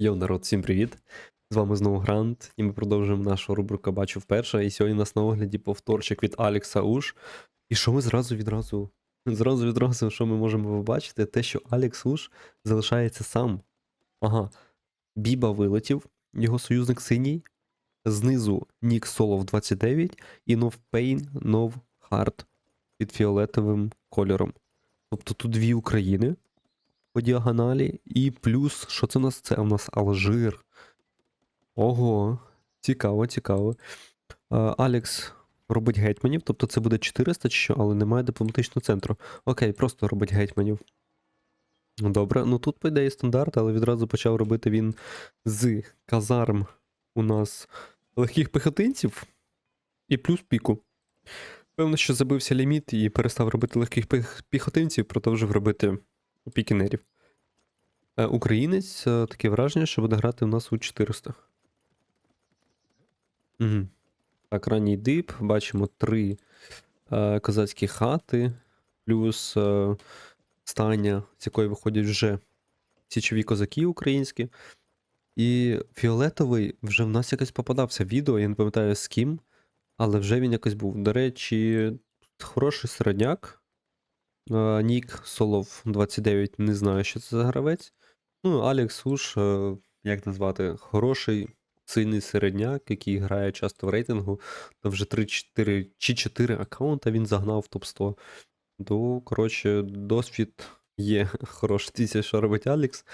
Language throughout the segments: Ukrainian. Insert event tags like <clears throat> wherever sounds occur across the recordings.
Йоу, народ, всім привіт! З вами знову Грант, і ми продовжуємо нашу рубрику Бачу вперше. І сьогодні у нас на огляді повторчик від Алекса Уш. І що ми зразу відразу, зразу відразу, що ми можемо побачити? Те, що Алекс Уш залишається сам. Ага. Біба вилетів, його союзник синій. Знизу Нік Солов 29 і Нов Пейн, Нов Хард під фіолетовим кольором. Тобто тут дві України по діагоналі, і плюс, що це у нас? Це у нас Алжир. Ого, цікаво, цікаво. Алекс робить гетьманів, тобто це буде 400 чи що, але немає дипломатичного центру. Окей, просто робить гетьманів. Добре, ну тут, по ідеї, стандарт, але відразу почав робити він з казарм у нас легких пехотинців і плюс піку. Певно, що забився ліміт і перестав робити легких піх- піхотинців, продовжив робити пікінерів. Е, Українець е, таке враження, що буде грати у нас у 400. Угу. Так, ранній дип. Бачимо три е, козацькі хати, плюс е, стання, з якої виходять вже січові козаки українські. І фіолетовий вже в нас якось попадався відео, я не пам'ятаю з ким, але вже він якось був. До речі, хороший середняк. Е, Нік Солов 29, не знаю, що це за гравець. Ну, Алекс Уш, е, як назвати, хороший, сильний середняк, який грає часто в рейтингу. Там вже 3-4 чи 4 аккаунта він загнав в топ-100. То, коротше, досвід є <laughs> хороший. Дивіться, що робить Алекс.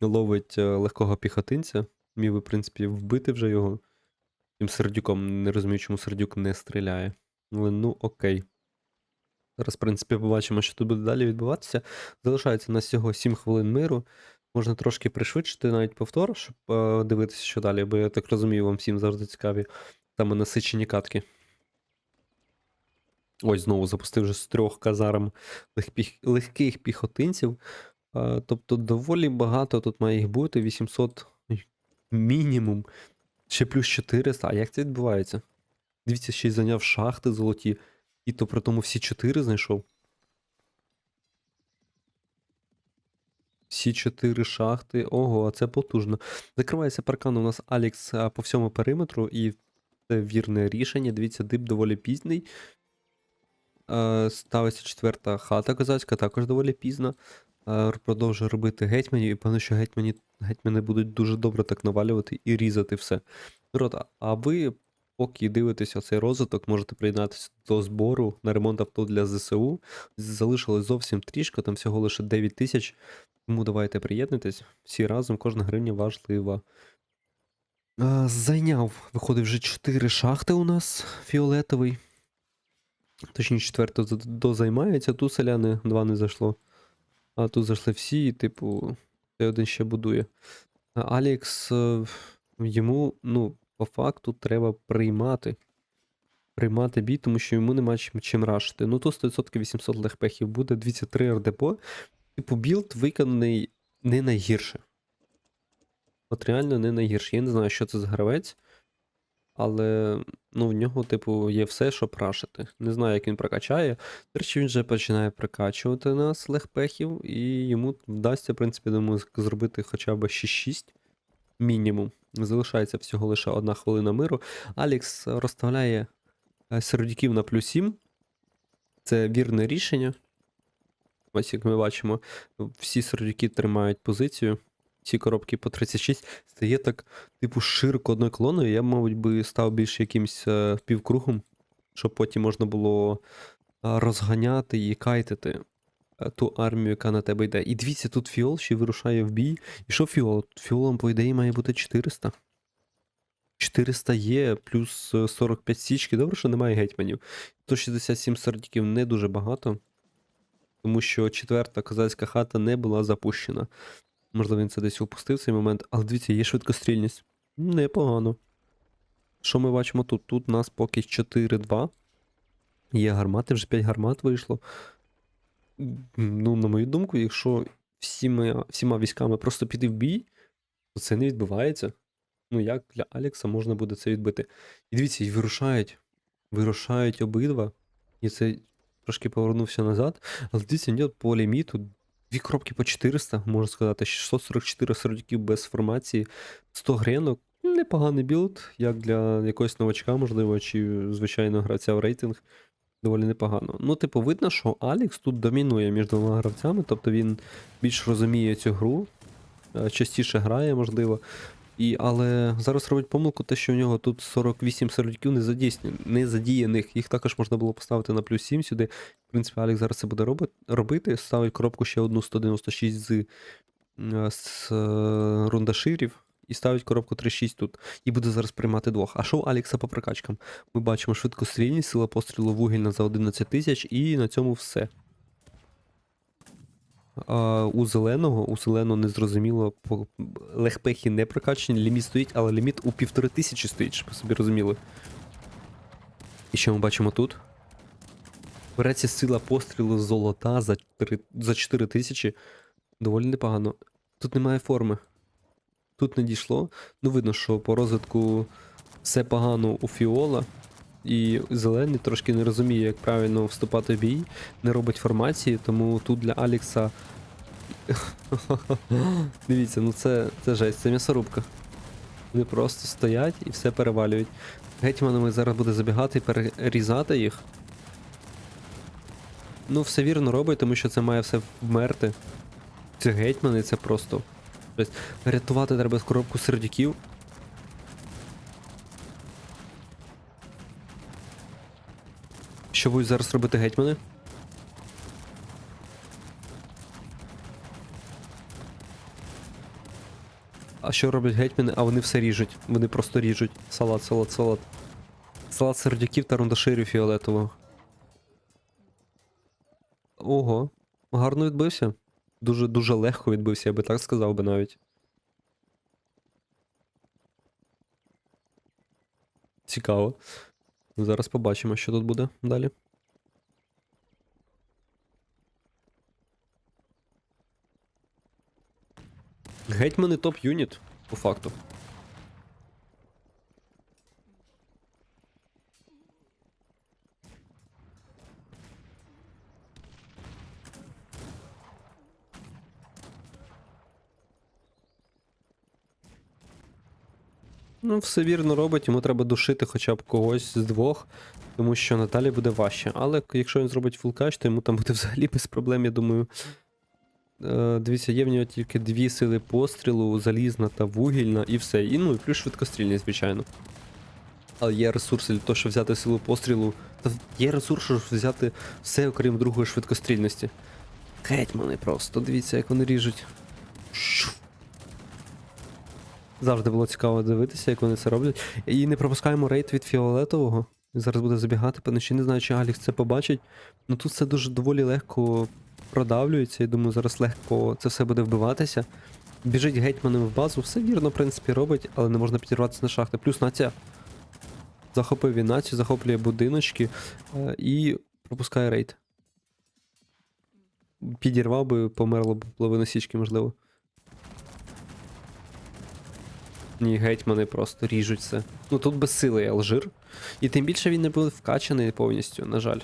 Ловить е, легкого піхотинця. Міг би, в принципі, вбити вже його. Тим сердюком, не розумію, чому сердюк не стріляє. Але ну окей. Зараз, в принципі, побачимо, що тут буде далі відбуватися. Залишається на всього 7 хвилин миру. Можна трошки пришвидшити навіть повтор, щоб е, дивитися, що далі, бо я так розумію, вам всім завжди цікаві саме насичені катки. Ось знову запустив вже з трьох казарм легких, легких піхотинців. Е, тобто доволі багато тут має їх бути. 800 мінімум. Ще плюс 400. А як це відбувається? Дивіться, ще й зайняв шахти золоті. І то при тому всі 4 знайшов. Всі 4 шахти. Ого, це потужно. Закривається паркан у нас Алекс а, по всьому периметру, і це вірне рішення. Дивіться, дип доволі пізній. Е, Ставиться четверта хата козацька, також доволі пізна. Продовжує робити гетьманів, і певно, що гетьмані, гетьмани будуть дуже добре так навалювати і різати все. Народ, а- а ви, поки дивитеся цей розвиток, можете приєднатися до збору на ремонт авто для ЗСУ. Залишилось зовсім трішки, там всього лише 9 тисяч. Тому давайте приєднуйтесь. Всі разом, кожна гривня важлива. Зайняв, виходить, вже 4 шахти у нас фіолетовий. Точніше, четверта з- дозаймається, тут селяни два не зайшло. А тут зайшли всі, і, типу, цей один ще будує. А Алекс, е, йому, ну, по факту, треба приймати. Приймати бій, тому що йому нема чим, чим рашити. Ну, то 100% 800 легпехів буде, 203 РДПО. Типу, білд виконаний не найгірше. От реально не найгірше. Я не знаю, що це за гравець, але ну, в нього, типу, є все, що прашити. Не знаю, як він прокачає. До речі, він вже починає прокачувати нас легпехів, і йому вдасться, в принципі, думаю, зробити хоча б 6-6 мінімум. Залишається всього лише одна хвилина миру. Алекс розставляє е, сердюків на плюс 7. Це вірне рішення. Ось як ми бачимо, всі сердюки тримають позицію. Ці коробки по 36 стає так, типу, широко одною колоною. Я, мабуть, би став більше якимсь е, півкругом, щоб потім можна було е, розганяти і кайтити ту армію, яка на тебе йде. І дивіться, тут фіол ще вирушає в бій. І що фіол? Фіолом, по ідеї, має бути 400. 400 є, плюс е, 45 січки. Добре, що немає гетьманів. 167 сердюків не дуже багато тому що четверта козацька хата не була запущена. Можливо, він це десь упустив цей момент, але дивіться, є швидкострільність. Непогано. Що ми бачимо тут? Тут у нас поки 4-2. Є гармати, вже 5 гармат вийшло. Ну, на мою думку, якщо всіма, всіма військами просто піти в бій, то це не відбувається. Ну, як для Алекса можна буде це відбити? І дивіться, і вирушають. Вирушають обидва. І це трошки повернувся назад. Але дивіться, ні, по ліміту Дві коробки по 400, можна сказати, 644 сердюків без формації, 100 гренок. Непоганий білд, як для якогось новачка, можливо, чи звичайно гравця в рейтинг. Доволі непогано. Ну, типу, видно, що Алікс тут домінує між двома гравцями, тобто він більш розуміє цю гру, е, частіше грає, можливо. І, але зараз робить помилку, те, що в нього тут 48 сердюків не, не задіяних. Їх також можна було поставити на плюс 7 сюди. В принципі, Алікс зараз це буде робити. Ставить коробку ще одну 196 з, е, з е, рундаширів. І ставить коробку 3.6 тут. І буде зараз приймати двох. А що у Алікса по прокачкам? Ми бачимо швидкострільність, сила пострілу вугільна за 11 тисяч, і на цьому все. А, у зеленого, у зеленого незрозуміло, легпехи не прокачані, ліміт стоїть, але ліміт у півтори тисячі стоїть, щоб собі розуміли. І що ми бачимо тут? Береться сила пострілу золота за 4 тисячі. Доволі непогано. Тут немає форми. Тут не дійшло. Ну, видно, що по розвитку все погано у Фіола. І зелений трошки не розуміє, як правильно вступати в бій, не робить формації, тому тут для Алікса. <laughs> Дивіться, ну це, це жесть, це м'ясорубка. Вони просто стоять і все перевалюють. Гетьманами зараз буде забігати і перерізати їх. Ну, все вірно робить, тому що це має все вмерти. Це гетьмани, це просто. Жесть. Рятувати треба коробку сердюків. Що будуть зараз робити гетьмани? А що роблять гетьмани? А вони все ріжуть. Вони просто ріжуть. Салат, салат, салат. Салат сердюків та рундаширів фіолетового. Ого. Гарно відбився. Дуже дуже легко відбився, я би так сказав би навіть. Цікаво. Зараз побачимо, що тут буде далі. Гетьмани топ-юніт, по факту. Ну, все вірно робить, йому треба душити хоча б когось з двох, тому що Наталі буде важче. Але якщо він зробить фулкач, то йому там буде взагалі без проблем, я думаю. Е, дивіться, є в нього тільки дві сили пострілу, залізна та вугільна, і все. І ну, і плюс швидкострільність, звичайно. Але є ресурси для того, щоб взяти силу пострілу. Та є ресурс, щоб взяти все, окрім другої швидкострільності. Гетьмани просто, дивіться, як вони ріжуть. Завжди було цікаво дивитися, як вони це роблять. І не пропускаємо рейд від фіолетового. Зараз буде забігати, ще не знаю, чи Алікс це побачить. Ну тут це дуже доволі легко продавлюється, і думаю, зараз легко це все буде вбиватися. Біжить гетьманом в базу, все вірно, в принципі, робить, але не можна підірватися на шахти. Плюс нація. Захопив він націю, захоплює будиночки е, і пропускає рейд. Підірвав би, померло б половина січки, можливо. Ні, гетьмани просто ріжуть все. Ну тут без сили Алжир. І тим більше він не був вкачаний повністю, на жаль.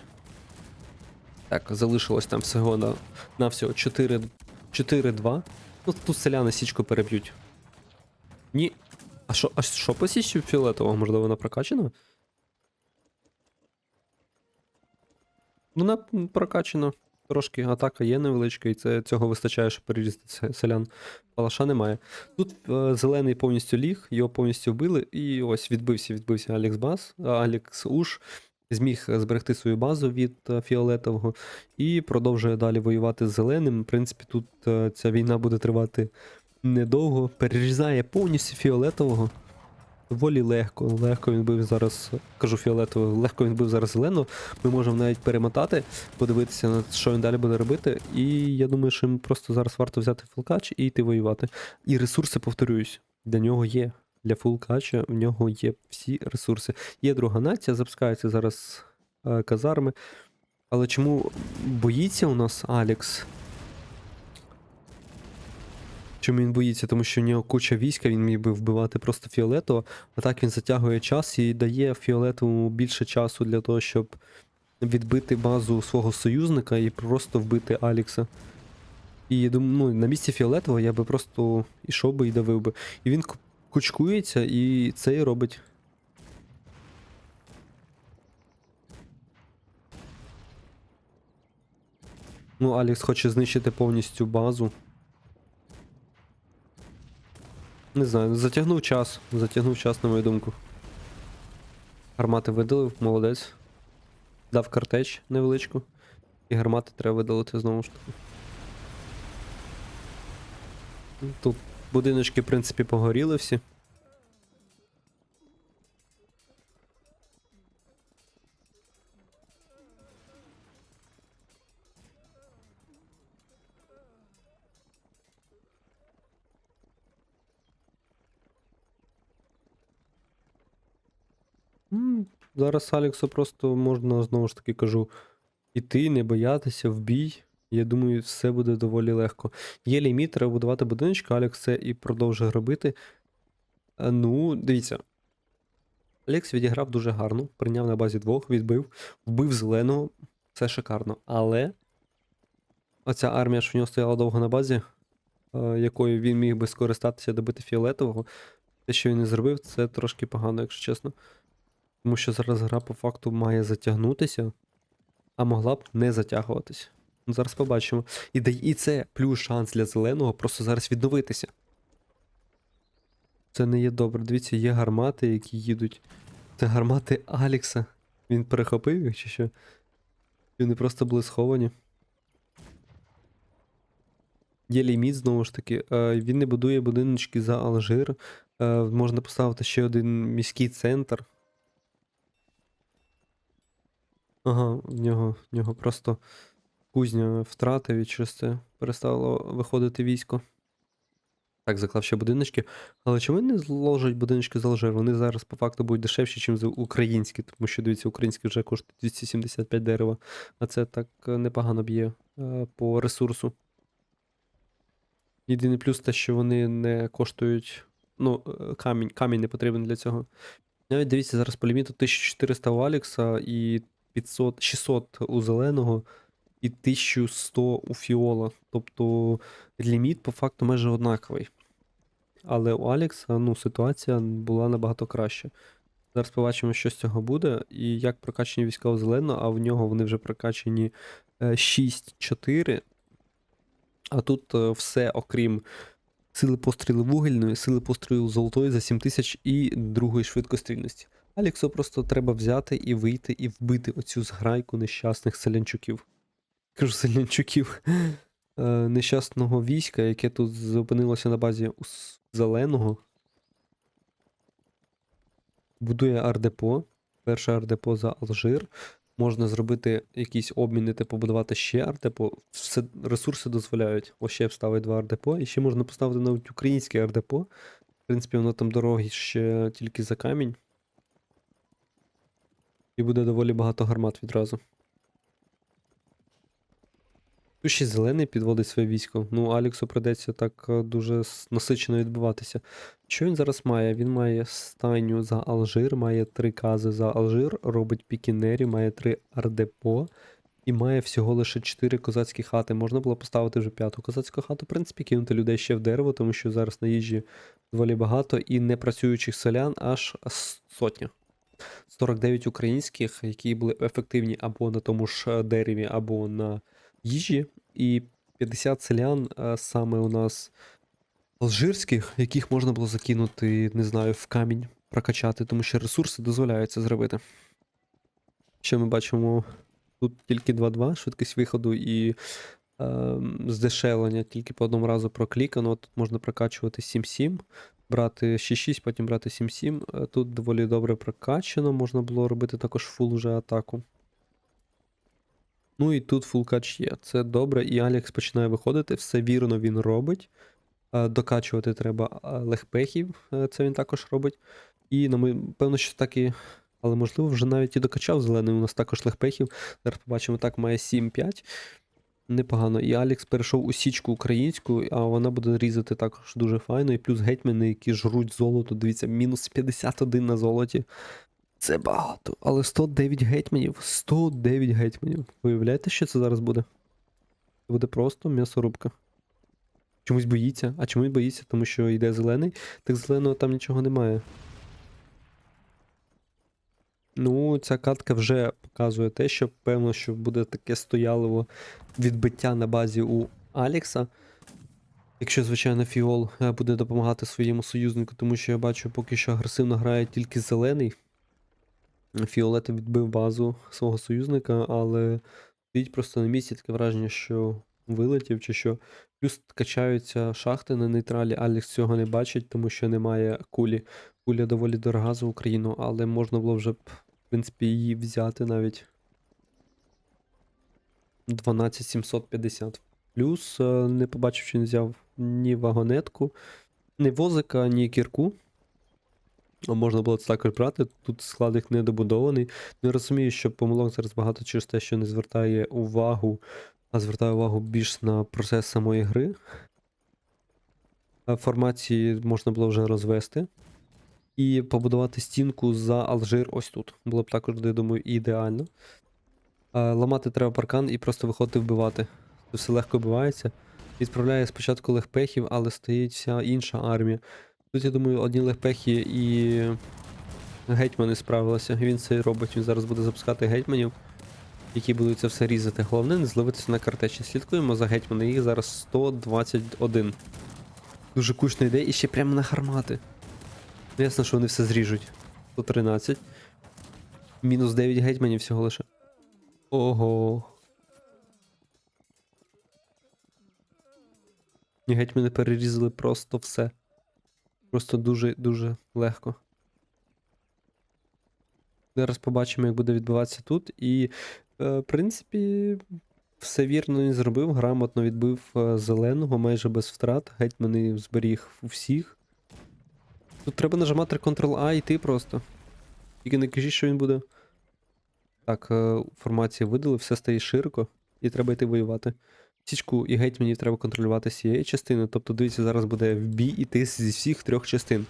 Так, залишилось там всього на, на всього 4 4-2. Ну тут селяни січку переб'ють. Ні. А що, а що по січі фіолетового? Можливо, вона прокачана? Ну, вона м, прокачана. Трошки атака є невеличка, і це цього вистачає, щоб перерізати селян. Палаша немає. Тут е, зелений повністю ліг, його повністю вбили, і ось відбився, відбився Алекс Бас, Алекс Уш. Зміг зберегти свою базу від е, фіолетового і продовжує далі воювати з зеленим. В принципі, тут е, ця війна буде тривати недовго. Перерізає повністю фіолетового. Доволі легко. Легко він бив зараз. Кажу фіолетового, легко він бив зараз зеленого. Ми можемо навіть перемотати, подивитися на що він далі буде робити. І я думаю, що йому просто зараз варто взяти фулкач і йти воювати. І ресурси, повторююсь, для нього є. Для фулкача в нього є всі ресурси. Є друга нація, запускаються зараз е, казарми. Але чому боїться у нас Алекс? Чому він боїться? Тому що в нього куча війська, він міг би вбивати просто фіолетово, а так він затягує час і дає фіолетовому більше часу для того, щоб відбити базу свого союзника і просто вбити Алікса. І я думаю, ну, на місці фіолетового я би просто ішов би і давив би. І він кучкується, і це і робить. Ну, Алекс хоче знищити повністю базу. Не знаю, затягнув час. Затягнув час, на мою думку. Гармати видалив, молодець. Дав картеч невеличку. І гармати треба видалити знову ж таки. Тут будиночки, в принципі, погоріли всі. Зараз Алексу просто можна, знову ж таки кажу, іти, не боятися, в бій. Я думаю, все буде доволі легко. Є ліміт, треба будувати будиночки, Алекс це і продовжує робити. Е, Ну, дивіться. Алекс відіграв дуже гарно, прийняв на базі двох, відбив, вбив зеленого, все шикарно. Але оця армія, що в нього стояла довго на базі, е, якою він міг би скористатися добити фіолетового, те, що він не зробив, це трошки погано, якщо чесно. Тому що зараз гра по факту має затягнутися, а могла б не затягуватися. Ну, Зараз побачимо. І, да- і це плюс шанс для зеленого просто зараз відновитися. Це не є добре. Дивіться, є гармати, які їдуть. Це гармати Алікса. Він перехопив їх чи що? Чи Вони просто були сховані. Є ліміт, знову ж таки. Е, Він не будує будиночки за Алжир. Е, Можна поставити ще один міський центр. Ага, в нього, в нього просто кузня втратив і через це перестало виходити військо. Так, заклав ще будиночки. Але чому не зложать будиночки з Алжир? Вони зараз по факту будуть дешевші, ніж українські, тому що дивіться, українські вже коштують 275 дерева, а це так е, непогано б'є е, по ресурсу. Єдиний плюс те, що вони не коштують. Ну, е, камінь, камінь не потрібен для цього. Навіть дивіться, зараз по ліміту 1400 у Алекса і 500, 600 у зеленого і 1100 у Фіола. Тобто ліміт по факту майже однаковий. Але у Алекса ну, ситуація була набагато краща. Зараз побачимо, що з цього буде, і як прокачані війська у зелено, а в нього вони вже прокачані е, 6-4. А тут е, все, окрім сили пострілу вугільної, сили пострілу золотої за 7000 і другої швидкострільності. Аліксу просто треба взяти і вийти і вбити оцю зграйку нещасних селянчуків. Кажу, селянчуків е, нещасного війська, яке тут зупинилося на базі зеленого. Будує ардепо. Перше ардепо за Алжир. Можна зробити якісь обміни, типу побудувати ще ардепо. Все ресурси дозволяють. Ось ще вставити два ардепо. І ще можна поставити навіть українське ардепо. В принципі, воно там дорогі ще тільки за камінь. І буде доволі багато гармат відразу. Тут ще зелений підводить своє військо. Ну, Аліксу придеться так е, дуже насичено відбуватися. Що він зараз має? Він має стайню за Алжир, має три кази за Алжир, робить пікінері, має три ардепо і має всього лише чотири козацькі хати. Можна було поставити вже п'яту козацьку хату, в принципі, кинути людей ще в дерево, тому що зараз на їжі доволі багато, і непрацюючих селян аж сотня. 49 українських, які були ефективні або на тому ж е, дереві, або на їжі, і 50 селян е, саме у нас алжирських, яких можна було закинути, не знаю, в камінь прокачати, тому що ресурси дозволяють це зробити. Що ми бачимо? Тут тільки 2-2, швидкість виходу і е, здешевлення тільки по одному разу проклікано. Тут можна прокачувати 7-7, брати 6-6, потім брати 7-7. Е, Тут доволі добре прокачано, можна було робити також фул вже атаку. Ну і тут фул кач є. Це добре, і Алекс починає виходити, все вірно він робить. Е, Докачувати треба легпехів, е, це він також робить. І ну, певно, що так і. Але можливо, вже навіть і докачав зелений. У нас також легпехів. Зараз побачимо, так, має 7-5. Непогано. І Алекс перейшов у січку українську, а вона буде різати також дуже файно. І плюс гетьмани, які жруть золото. Дивіться, мінус 51 на золоті. Це багато. Але 109 гетьманів. 109 гетьманів. Виявляєте, що це зараз буде? Це буде просто м'ясорубка. Чомусь боїться. А чому боїться? Тому що йде зелений, так зеленого там нічого немає. Ну, ця катка вже показує те, що певно, що буде таке стояливо відбиття на базі у Алікса. Якщо, звичайно, Фіол е, буде допомагати своєму союзнику, тому що я бачу, поки що агресивно грає тільки зелений. Фіолет відбив базу свого союзника, але стоїть просто на місці таке враження, що вилетів чи що. Плюс качаються шахти на нейтралі. Алікс цього не бачить, тому що немає кулі. Куля доволі дорога за Україну, але можна було вже б, принципі, її взяти навіть. 12750. Плюс е, не побачив, що він взяв ні вагонетку, ні возика, ні кірку. А можна було це також брати. Тут складик недобудований. Не розумію, що помилок зараз багато через те, що не звертає увагу, а звертає увагу більш на процес самої гри. Формації можна було вже розвести. І побудувати стінку за Алжир ось тут. Було б також, я думаю, ідеально. Ламати треба паркан і просто виходити вбивати. Це все легко вбивається. Відправляє спочатку легпехів, але стоїть вся інша армія. Тут, я думаю, одні легпехи і гетьмани справилися. Він це робить. Він зараз буде запускати гетьманів, які будуть це все різати. Головне не зливитися на картечі. Слідкуємо за гетьмани. Їх зараз 121. Дуже кучна ідея і ще прямо на гармати. Ясно, що вони все зріжуть. 113. Мінус 9 гетьманів всього лише. Ого. І гетьмани перерізали просто все. Просто дуже-дуже легко. Зараз побачимо, як буде відбуватися тут. І, е, в принципі, все вірно він зробив, грамотно відбив е, зеленого майже без втрат. Гетьмани зберіг у всіх. Тут треба нажимати Ctrl-A і йти просто. Тільки не кажіть, що він буде. Так, е, формація видали, все стає широко, і треба йти воювати. Січку і гетьманів треба контролювати з цієї частини. Тобто, дивіться, зараз буде в бій іти зі всіх трьох частин.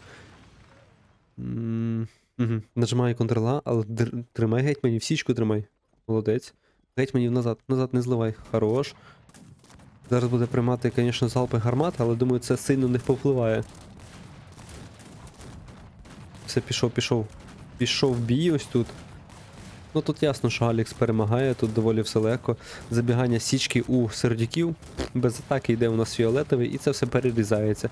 М, Угу. Нажимаю Ctrl-A, але тримай гетьманів, січку тримай. Молодець. Гетьманів назад, назад не зливай. Хорош. Зараз буде приймати, звісно, залпи гармат, але думаю, це сильно не повпливає. Все, пішов, пішов. Пішов бій ось тут. Ну тут ясно, що Алікс перемагає, тут доволі все легко. Забігання січки у сердюків. Без атаки йде у нас фіолетовий, і це все перерізається.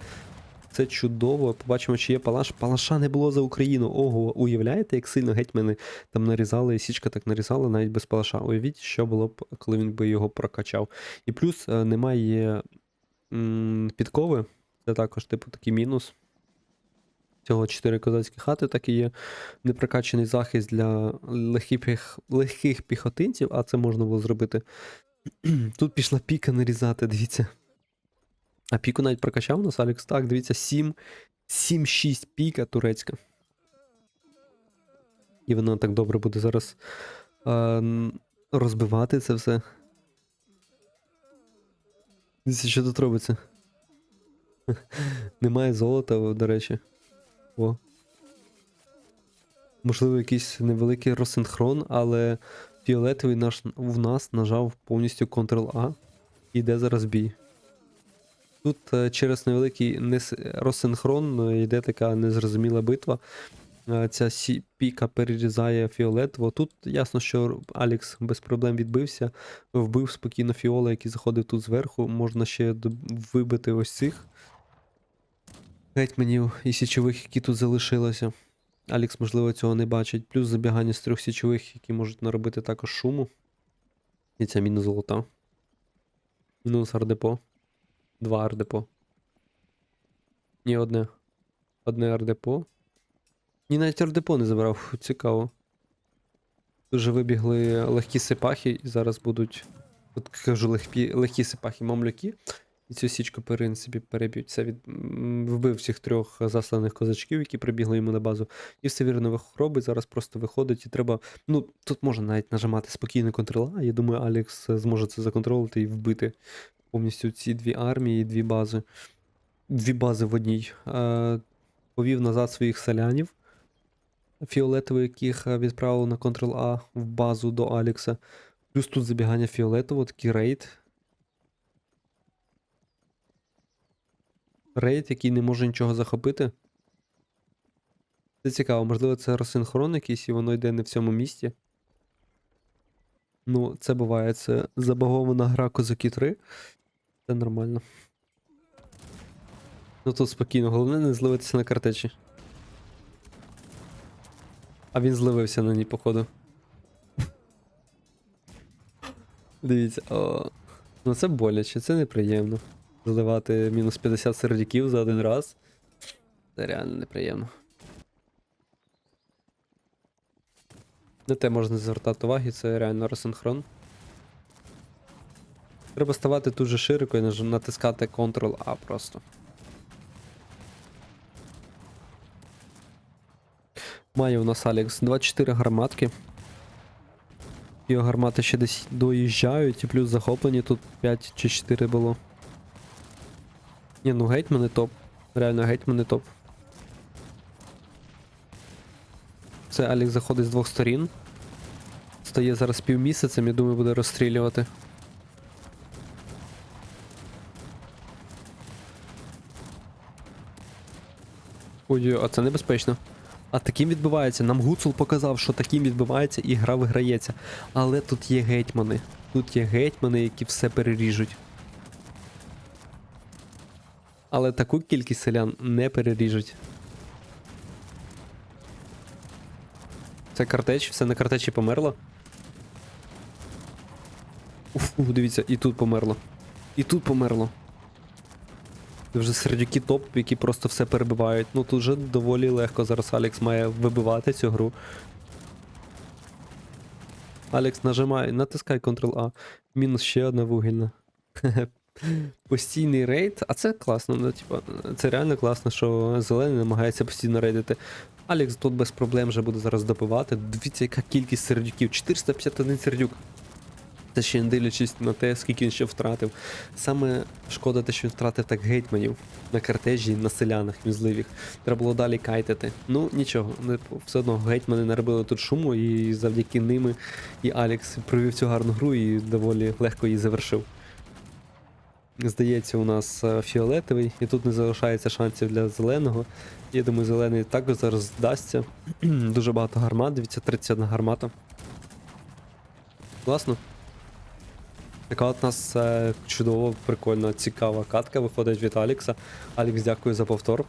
Це чудово. Побачимо, чи є палаш. Палаша не було за Україну. Ого, уявляєте, як сильно гетьмани там нарізали, і січка так нарізала навіть без палаша. Уявіть, що було б, коли він би його прокачав. І плюс е, немає м, підкови. Це також, типу, такий мінус. Цього 4 козацькі хати, так і є непрокачаний захист для легких, легких піхотинців, а це можна було зробити. <clears throat> Тут пішла піка нарізати, дивіться. А піку навіть прокачав у нас Алікс. Так, дивіться, 7, 7-6 піка турецька. І вона так добре буде зараз е, розбивати це все. Дивіться, що тут робиться. <laughs> Немає золота, до речі. О. Можливо, якийсь невеликий розсинхрон, але фіолетовий наш в нас нажав повністю Ctrl-A і йде зараз бій. Тут е, через невеликий розсинхрон е, йде така незрозуміла битва. Е, Ця піка перерізає фіолетово. Тут ясно, що Алікс без проблем відбився, вбив спокійно фіола, який заходив тут зверху. Можна ще вибити ось цих гетьманів і січових, які тут залишилося. Алікс, можливо, цього не бачить. Плюс забігання з трьох січових, які можуть наробити також шуму. І це мінус золота. Мінус ардепо. Два ардепо. Ні, одне. Одне ардепо. Ні, навіть ардепо не забрав. Цікаво. Дуже вибігли легкі сипахи, і зараз будуть. От кажу, легкі, легкі сипахи мамляки. І цю січку, в принципі, переб'ють. Це від... вбив всіх трьох засланих козачків, які прибігли йому на базу. І все вірно робить. Зараз просто виходить і треба. Ну, тут можна навіть нажимати спокійно Ctrl-A. Я думаю, Алікс е, зможе це законтролити і вбити повністю ці дві армії дві бази. Дві бази в одній. Е, повів назад своїх селянів. Фіолетових, яких е, відправили на Ctrl-A в базу до Алікса. Плюс тут забігання фіолетового, такий рейд. Рейд, який не може нічого захопити. Це цікаво, можливо, це розсинхрон якийсь, і воно йде не в цьому місті. Ну, це буває. Це забагована гра Козаки 3. Це нормально. Ну тут спокійно, головне не зливитися на картечі. А він зливився на ній, походу. <laughs> Дивіться, о. Ну це боляче, це неприємно. Заливати мінус 50 сердюків за один раз. Це реально неприємно. На те можна звертати уваги, це реально розсинхрон. Треба ставати тут же широко і натискати Ctrl-A просто. Має у нас Алекс 24 гарматки. Його гармати ще десь доїжджають, і плюс захоплені тут 5 чи 4 було. Ні, ну гетьмани топ. Реально гетьмани топ. Це Алекс заходить з двох сторін. Стає зараз півмісяцем, я думаю, буде розстрілювати. Ой, а це небезпечно. А таким відбувається. Нам Гуцул показав, що таким відбувається і гра виграється. Але тут є гетьмани. Тут є гетьмани, які все переріжуть. Але таку кількість селян не переріжуть. Це картеч, все на картечі померло. Уф, дивіться, і тут померло. І тут померло. Це вже сердюки топ, які просто все перебивають. Ну тут вже доволі легко зараз Алекс має вибивати цю гру. Алекс нажимай, натискай Ctrl-A. Мінус ще одна вугільна. <laughs> Постійний рейд, а це класно, ну, типа, це реально класно, що зелений намагається постійно рейдити. Алекс тут без проблем вже буде зараз добивати. Дивіться, яка кількість сердюків. 451 сердюк. Це ще не дивлячись на те, скільки він ще втратив. Саме шкода те, що він втратив так гетьманів на картежі, на селянах мізливих. Треба було далі кайтити. Ну нічого, все одно гетьмани наробили тут шуму, і завдяки ними і Алекс провів цю гарну гру і доволі легко її завершив. Здається, у нас е, фіолетовий, і тут не залишається шансів для зеленого. Я думаю, зелений також зараз здасться. <clears throat> Дуже багато гармат, дивіться, 31 гармата. Класно. Така от у нас е, чудово, прикольна, цікава катка виходить від Алікса. Алікс, дякую за повтор.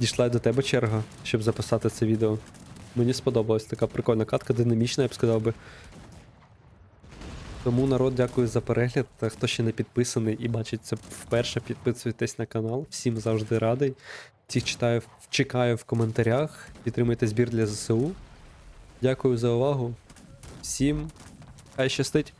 Дійшла до тебе черга, щоб записати це відео. Мені сподобалась така прикольна катка, динамічна, я б сказав би. Тому народ, дякую за перегляд. Хто ще не підписаний і бачить це вперше, підписуйтесь на канал. Всім завжди радий. Всіх читаю, чекаю в коментарях. Підтримуйте збір для ЗСУ. Дякую за увагу. Всім хай щастить!